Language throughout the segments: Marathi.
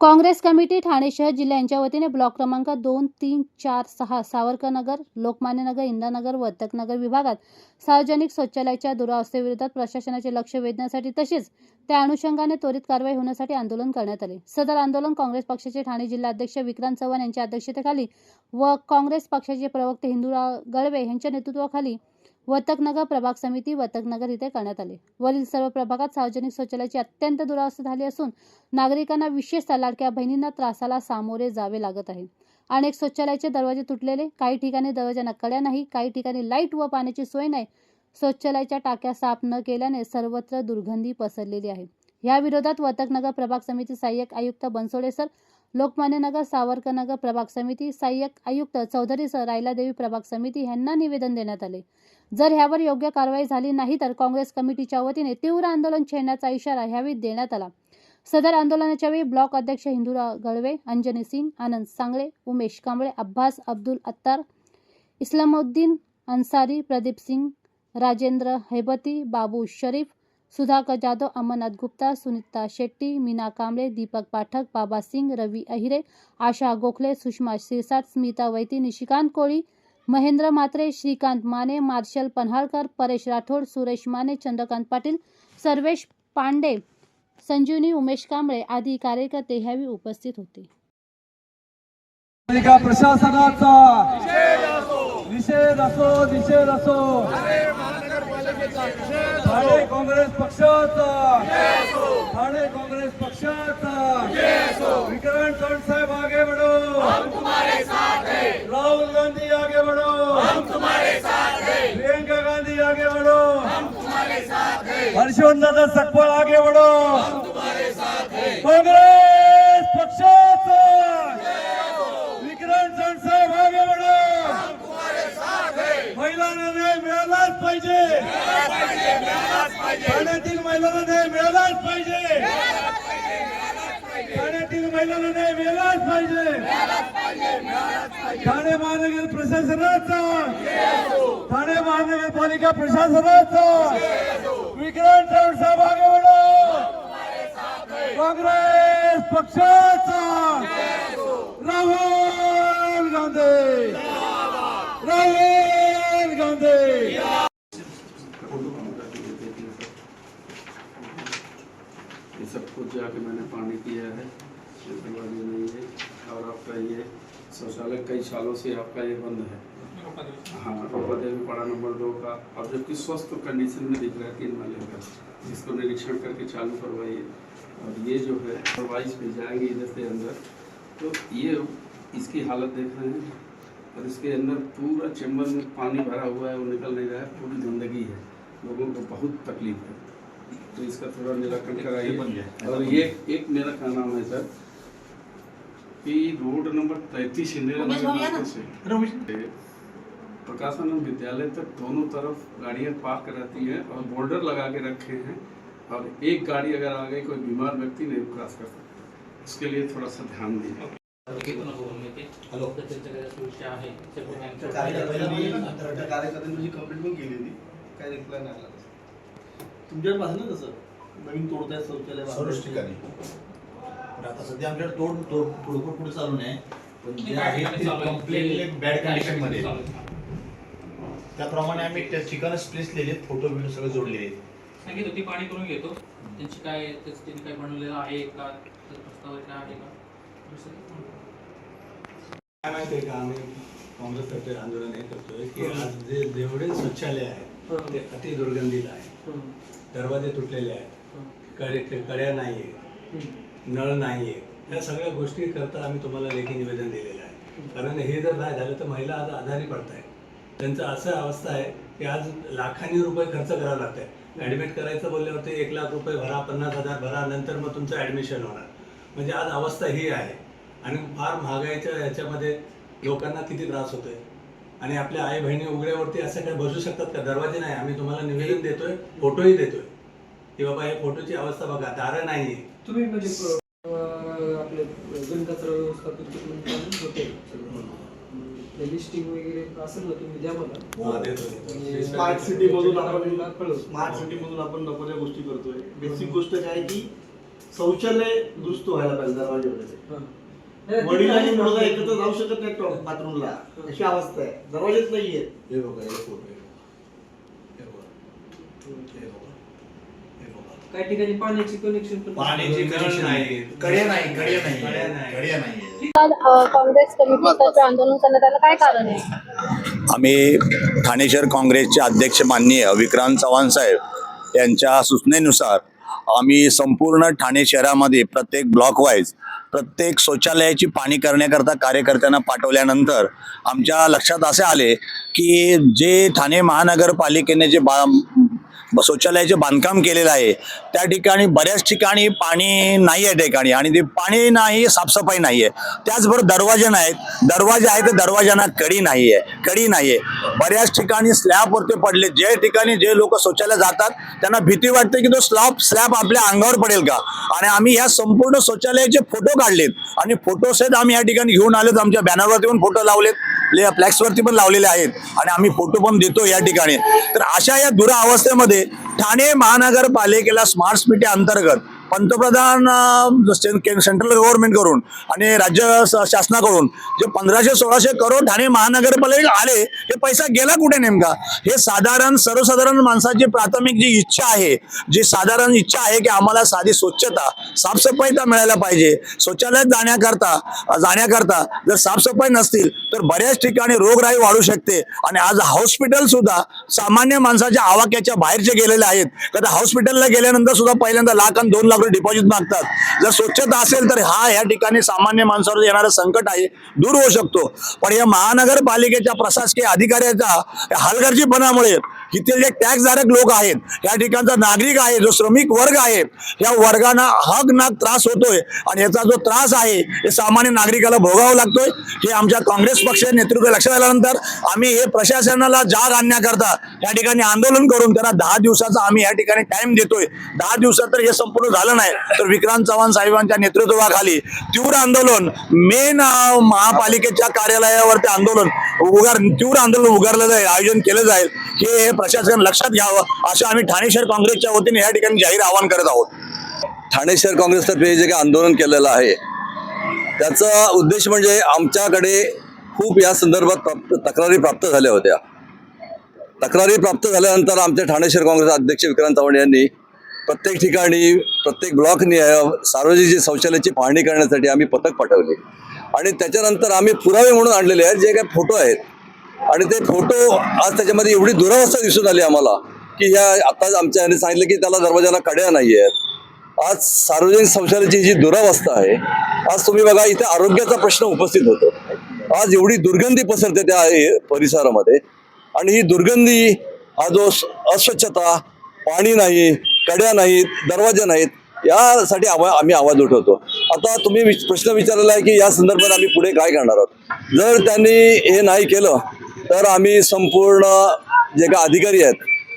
काँग्रेस कमिटी ठाणे शहर जिल्हा यांच्या वतीने ब्लॉक क्रमांक दोन तीन चार सहा सावरकरनगर लोकमान्यनगर इंदानगर वर्तकनगर विभागात सार्वजनिक शौचालयाच्या दुरावस्थेविरोधात प्रशासनाचे लक्ष वेधण्यासाठी तसेच त्या अनुषंगाने त्वरित कारवाई होण्यासाठी आंदोलन करण्यात आले. सदर आंदोलन काँग्रेस पक्षाचे ठाणे जिल्हाध्यक्ष विक्रांत चव्हाण यांच्या अध्यक्षतेखाली व काँग्रेस पक्षाचे प्रवक्ते हिंदूराव गळवे यांच्या नेतृत्वाखाली वतकनगर प्रभाग समिती वतकनगर इथे करण्यात आले. वरील सर्व प्रभागात सार्वजनिक शौचालयाची अत्यंत दुरावस्था झाली असून नागरिकांना विशेषतः लाडक्या बहिणींना त्रासाला सामोरे जावे लागत आहे. अनेक शौचालयाचे दरवाजे तुटलेले काही ठिकाणी दरवाजा नकळ्या नाही काही ठिकाणी लाइट व पाण्याची सोय नाही. शौचालयाच्या टाक्या साफ न केल्याने सर्वत्र दुर्गंधी पसरलेली आहे. या विरोधात वतकनगर प्रभाग समिती सहाय्यक आयुक्त बनसोडे सर लोकमान्यनगर सावरकरनगर प्रभाग समिती सहाय्यक आयुक्त चौधरी सर रायलादेवी प्रभाग समिती यांना निवेदन देण्यात आले. जर ह्यावर योग्य कारवाई झाली नाही तर काँग्रेस कमिटीच्या वतीने तीव्र आंदोलन छेडण्याचा इशारा ह्यावेळी देण्यात आला. सदर आंदोलनाच्या वेळी ब्लॉक अध्यक्ष हिंदूराव गळवे अंजनी सिंग आनंद सांगळे उमेश कांबळे अब्बास अब्दुल अत्तार इस्लामुद्दीन अन्सारी प्रदीप सिंग राजेंद्र हेबती बाबू शरीफ सुधाकर जाधव अमरनाथ गुप्ता सुनीता शेट्टी मीना कांबळे दीपक पाठक बाबा सिंग रवी अहिरे आशा गोखले सुषमा शिरसाट स्मिता वैती निशिकांत कोळी महेंद्र मात्रे श्रीकांत माने मार्शल पन्हाळकर परेश राठोड सुरेश माने चंद्रकांत पाटील सर्वेश पांडे संजीवनी उमेश कांबळे आदी कार्यकर्ते ह्यावेळी उपस्थित होते. प्रशासनाचा निषेध असो निषेध असो. ठाणे काँग्रेस पक्षाचा. ठाणे काँग्रेस पक्षाचा. विक्रांत चौड़ साहेब आगे बढ़ो. राहुल गांधी आगे बढ़ो. प्रियंका गांधी आगे बढ़ो. हर्षवर्धन दादा सकपाळ आगे बढ़ो. काँग्रेस पक्षाचा विक्रांत चौड़ साहेब आगे बढ़ो महिलांना न्याय मिळालाच पाहिजे ठाण्यातील महिलांना न्याय मिळालाच पाहिजे. ठाण्यातील महिलांना न्याय मिळालाच पाहिजे. ठाणे महानगर प्रशासनाचा. ठाणे महानगरपालिका प्रशासनाचा. विक्रांत चौड़ साहेब काँग्रेस पक्षाचा. राहुल गांधी. राहुल गांधी. सब जाके मैंने पानी किया है बीमारी नहीं है, और आपका ये शौचालय कई सालों से आपका ये बंद है। हाँ रोपा देवी पाड़ा नंबर दो का, और जबकि स्वस्थ कंडीशन में दिख रहा है तीन माले का इसको निरीक्षण करके चालू करवाइए। और ये जो है बाईस में जाएँगे इधर से अंदर। तो ये इसकी हालत देख रहे हैं, और इसके अंदर पूरा चैम्बर में पानी भरा हुआ है, वो निकल नहीं रहा है, पूरी गंदगी है। लोगों को बहुत तकलीफ़ है। तो इसका थोड़ा निराकरण कराइए और ये एक मेरा क्या नाम है सर? कि रोड नंबर तैतीस इंदिरा नगर से। प्रकाशन विद्यालय तक दोनों तरफ़ गाड़ियाँ पार्क रहती हैं और बोर्डर लगा के रखे हैं और एक गाड़ी अगर आ गई कोई बीमार व्यक्ति नहीं क्रॉस कर सकता। इसके लिए थोड़ा सा ध्यान दीजिए हॅलो। आहे तुमच्याकडे पाहिजे ना तसं नवीन तोडताय शौचालय सर्वच ठिकाणी. पण आता सध्या आमच्याकडे तोड तोड पुढे पुढे चालू नाही. पण जे आहे ते कम्प्लिटली बॅड कंडिशनमध्ये. आहे. त्याप्रमाणे आम्ही त्या ठिकाणच प्लेस लिहिले फोटो बिटो सगळे जोडलेले आहेत. सांगित होती पाणी करून घेतो. त्यांची काय त्याचं त्यांनी काय बनवलेलं आहे का? त्याचा प्रस्ताव वगैरे आहे का? दुसरं. काय? माहितीये का आम्ही? काँग्रेसतर्फे आंदोलन हे करतोय की आज जे जेवढे शौचालय आहे ते अति दुर्गंधीला आहे दरवाजे तुटलेले आहेत कडे कड्या नाहीये नळ नाहीये या सगळ्या गोष्टी करता आम्ही तुम्हाला लेखी निवेदन दिलेलं आहे. कारण हे जर नाही झालं तर महिला आज आजारी पडत आहेत त्यांचं असं अवस्था आहे की आज लाखांनी रुपये खर्च करावा लागत आहे ॲडमिट करायचं बोलल्यावरती एक लाख रुपये भरा पन्नास हजार भरा नंतर मग तुमचं ॲडमिशन होणार. म्हणजे आज अवस्था ही आहे. आणि फार महागाईच्या ह्याच्यामध्ये लोकांना किती त्रास होतोय? आणि आपल्या आई बहिणी उघड्यावरती असं काही बसू शकतात का? दरवाजे नाही. आम्ही तुम्हाला निवेदन देतोय फोटोही देतोय. की बाबा हे फोटोची अवस्था बघा दारं नाहीये. तुम्ही म्हणजे आपले व्यवस्थापन होते. लिस्टिंग वगैरे असेल ना तुम्ही द्या मला. स्मार्ट सिटी मधून आपण. स्मार्ट सिटी मधून आपण नको त्या गोष्टी करतोय. बेसिक गोष्ट काय आहे की शौचालय दुरुस्त व्हायला पाहिजे दरवाजे हां. नाही, वडील आणि. मुलगा एकत्र जाऊ शकत नाही बाथरूमला. अशी अवस्था आहे. दरवाजेच नाहीये. हे बघा हे फोटो हे बघा. हे बघा. हे बघा. हे बघा काही ठिकाणी पाण्याची कनेक्शन पण पाण्याची कडे नाही. कडे नाही कड्या नाही. कडे नाही. काल अ, काँग्रेस कमिटीतर्फे आंदोलन करण्यात आलं काय कारण आहे? आम्ही ठाणे शहर काँग्रेसचे अध्यक्ष माननीय विक्रांत चव्हाण साहेब यांच्या सूचनेनुसार आम्ही संपूर्ण ठाणे शहरामध्ये प्रत्येक ब्लॉक वाईज प्रत्येक शौचालयाची पाणी करण्याकरता कार्यकर्त्यांना पाठवल्यानंतर आमच्या लक्षात असे आले की जे ठाणे महानगरपालिकेने जे बा शौचालयाचे बांधकाम केलेलं आहे. त्या ठिकाणी बऱ्याच ठिकाणी पाणी नाही आहे ठिकाणी आणि ते पाणी नाही साफसफाई नाही आहे. त्याचबरोबर दरवाजे नाहीत. दरवाजे आहे तर दरवाज्यांना कडी नाही आहे. कडी नाही आहे. बऱ्याच ठिकाणी स्लॅबवरती पडले. जे ठिकाणी जे लोक शौचालय जातात त्यांना भीती वाटते की तो स्लॅब स्लॅब आपल्या अंगावर पडेल का? आणि आम्ही या संपूर्ण शौचालयाचे फोटो काढलेत. आणि फोटो आम्ही या ठिकाणी घेऊन आलोत. आमच्या बॅनरवरती पण फोटो लावलेत. फ्लॅक्सवरती पण लावलेले आहेत. आणि आम्ही फोटो पण देतो या ठिकाणी. तर अशा या दुरावस्थेमध्ये ठाणे महानगरपालिकेला स्मार्ट सिटी अंतर्गत पंतप्रधान सेंट्रल गव्हर्नमेंट करून आणि राज्य शासनाकडून जे पंधराशे सोळाशे करोड ठाणे महानगरपालिका आले हे पैसा गेला कुठे नेमका? हे साधारण सर्वसाधारण माणसाची प्राथमिक जी इच्छा आहे जी साधारण इच्छा आहे की आम्हाला साधी स्वच्छता साफसफाई तर मिळायला पाहिजे. शौचालयात जाण्याकरता जाण्याकरता जर साफसफाई नसतील तर बऱ्याच ठिकाणी रोगराई वाढू शकते. आणि आज हॉस्पिटल सुद्धा सामान्य माणसाच्या आवाक्याच्या बाहेरचे गेलेले आहेत. कदा हॉस्पिटलला गेल्यानंतर सुद्धा पहिल्यांदा लाख आणि दोन लाख रुपये डिपॉझिट मागतात. जर स्वच्छता असेल तर हा या ठिकाणी सामान्य माणसावर येणारं संकट आहे दूर होऊ शकतो. पण या महानगरपालिकेच्या प्रशासकीय अधिकाऱ्याच्या हलगर्जीपणामुळे इथले जे टॅक्सधारक लोक आहेत या ठिकाणचा नागरिक आहे जो श्रमिक वर्ग आहे या वर्गांना हक नाक त्रास होतोय आणि याचा जो त्रास आहे हे सामान्य नागरिकाला भोगावा लागतोय. हे आमच्या काँग्रेस पक्ष नेतृत्व लक्षात आल्यानंतर आम्ही हे प्रशासनाला जाग आणण्याकरता या ठिकाणी आंदोलन करून त्यांना दहा दिवसाचा आम्ही या ठिकाणी टाइम देतोय. दहा दिवसात तर हे संपूर्ण झालं नाही. तर विक्रांत चव्हाण साहेबांच्या नेतृत्वाखाली तीव्र आंदोलन मेन महापालिकेच्या कार्यालयावरती आंदोलन उगार तीव्र आंदोलन उगारलं जाईल आयोजन केलं जाईल हे प्रशासन लक्षात घ्यावं असं आम्ही ठाणे शहर काँग्रेसच्या वतीने या ठिकाणी जाहीर आवाहन करत आहोत. ठाणे शहर काँग्रेसतर्फे जे काही आंदोलन केलेलं आहे त्याचा उद्देश म्हणजे आमच्याकडे खूप या संदर्भात प्राप्त तक्रारी प्राप्त झाल्या होत्या. तक्रारी प्राप्त झाल्यानंतर आमचे ठाणे शहर काँग्रेस अध्यक्ष विक्रांत चव्हाण यांनी प्रत्येक ठिकाणी प्रत्येक ब्लॉकनी सार्वजनिक शौचालयाची पाहणी करण्यासाठी आम्ही पथक पाठवले. आणि त्याच्यानंतर आम्ही पुरावे म्हणून आणलेले आहेत जे काही फोटो आहेत. आणि ते फोटो आज त्याच्यामध्ये एवढी दुरावस्था दिसून आली आम्हाला की ह्या आत्ताच आमच्या यांनी सांगितलं की त्याला दरवाजाला कड्या नाही आहेत आज सार्वजनिक संसाराची जी दुरावस्था आहे आज तुम्ही बघा इथे आरोग्याचा प्रश्न उपस्थित होतो. आज एवढी दुर्गंधी पसरते त्या परिसरामध्ये. आणि ही दुर्गंधी हा जो अस्वच्छता पाणी नाही कड्या नाहीत दरवाजे नाहीत यासाठी आवा आम्ही आवाज उठवतो. आता तुम्ही विच- प्रश्न विचारलेला आहे की या संदर्भात आम्ही पुढे काय करणार आहोत? जर त्यांनी हे नाही केलं तर आम्ही संपूर्ण जे काही अधिकारी आहेत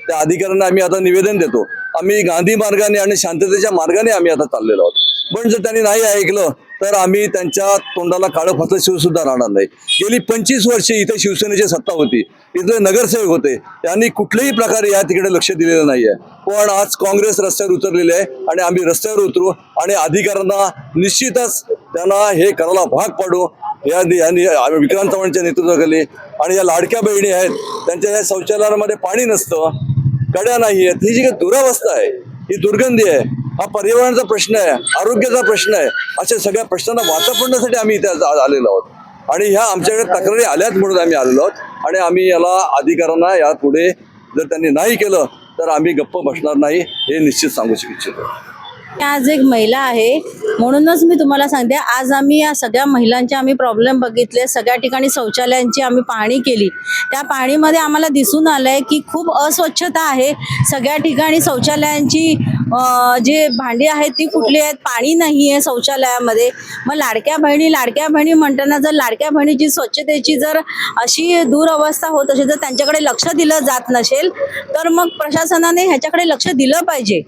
त्या अधिकाऱ्यांना आम्ही आता निवेदन देतो. आम्ही गांधी मार्गाने आणि शांततेच्या मार्गाने आम्ही आता चाललेलो आहोत. पण जर त्यांनी नाही ऐकलं तर आम्ही त्यांच्या तोंडाला काळं फासल्याशिवाय सुद्धा राहणार नाही. गेली पंचवीस वर्षे इथे शिवसेनेची सत्ता होती. इथले नगरसेवक होते. त्यांनी कुठल्याही प्रकारे या तिकडे लक्ष दिलेलं नाही आहे पण आज काँग्रेस रस्त्यावर उतरलेले आहे आणि आम्ही रस्त्यावर उतरू आणि अधिकाऱ्यांना निश्चितच त्यांना हे करायला भाग पाडू. या यांनी विक्रांत चव्हाणच्या नेतृत्वाखाली आणि या लाडक्या बहिणी आहेत त्यांच्या या शौचालयामध्ये पाणी नसतं कड्या नाही आहेत ही जी काही दुरावस्था आहे ही दुर्गंधी आहे हा पर्यावरणाचा प्रश्न आहे आरोग्याचा प्रश्न आहे अशा सगळ्या प्रश्नांना वाचा पडण्यासाठी आम्ही इथे आलेलो आहोत. आणि ह्या आमच्याकडे तक्रारी आल्यात म्हणून आम्ही आलेलो आहोत. आणि आम्ही याला अधिकाऱ्यांना यापुढे जर त्यांनी नाही केलं तर आम्ही गप्प बसणार नाही हे निश्चित सांगू इच्छितो. आज एक महिला आहे म्हणूनच मी तुम्हाला सांगते आज आम्ही या सगळ्या महिलांचे आम्ही प्रॉब्लेम बघितले सगळ्या ठिकाणी शौचालयांची आम्ही पाहणी केली. त्या पाहणीमध्ये आम्हाला दिसून आलं आहे की खूप अस्वच्छता आहे सगळ्या ठिकाणी शौचालयांची जे भांडी आहेत ती कुठली आहेत? पाणी नाही आहे शौचालयामध्ये. मग लाडक्या बहिणी लाडक्या बहिणी म्हणताना जर लाडक्या बहिणीची स्वच्छतेची जर अशी दुरवस्था होत असेल जर त्यांच्याकडे लक्ष दिलं जात नसेल तर मग प्रशासनाने ह्याच्याकडे लक्ष दिलं पाहिजे.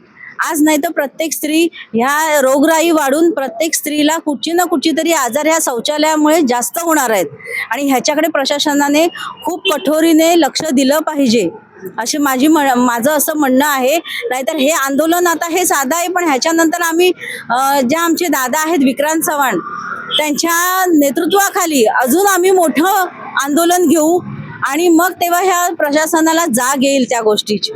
आज नाही तर प्रत्येक स्त्री ह्या रोगराई वाढून प्रत्येक स्त्रीला कुठची ना कुठची तरी आजार ह्या शौचालयामुळे जास्त होणार आहेत. आणि ह्याच्याकडे प्रशासनाने खूप कठोरीने लक्ष दिलं पाहिजे. अशी माझी म्हण- माझं असं म्हणणं आहे. नाहीतर हे आंदोलन आता हे साधं आहे पण ह्याच्यानंतर आम्ही ज्या जे आमचे दादा आहेत विक्रांत चव्हाण त्यांच्या नेतृत्वाखाली अजून आम्ही मोठं आंदोलन घेऊ आणि मग तेव्हा ह्या प्रशासनाला जाग येईल त्या गोष्टीची.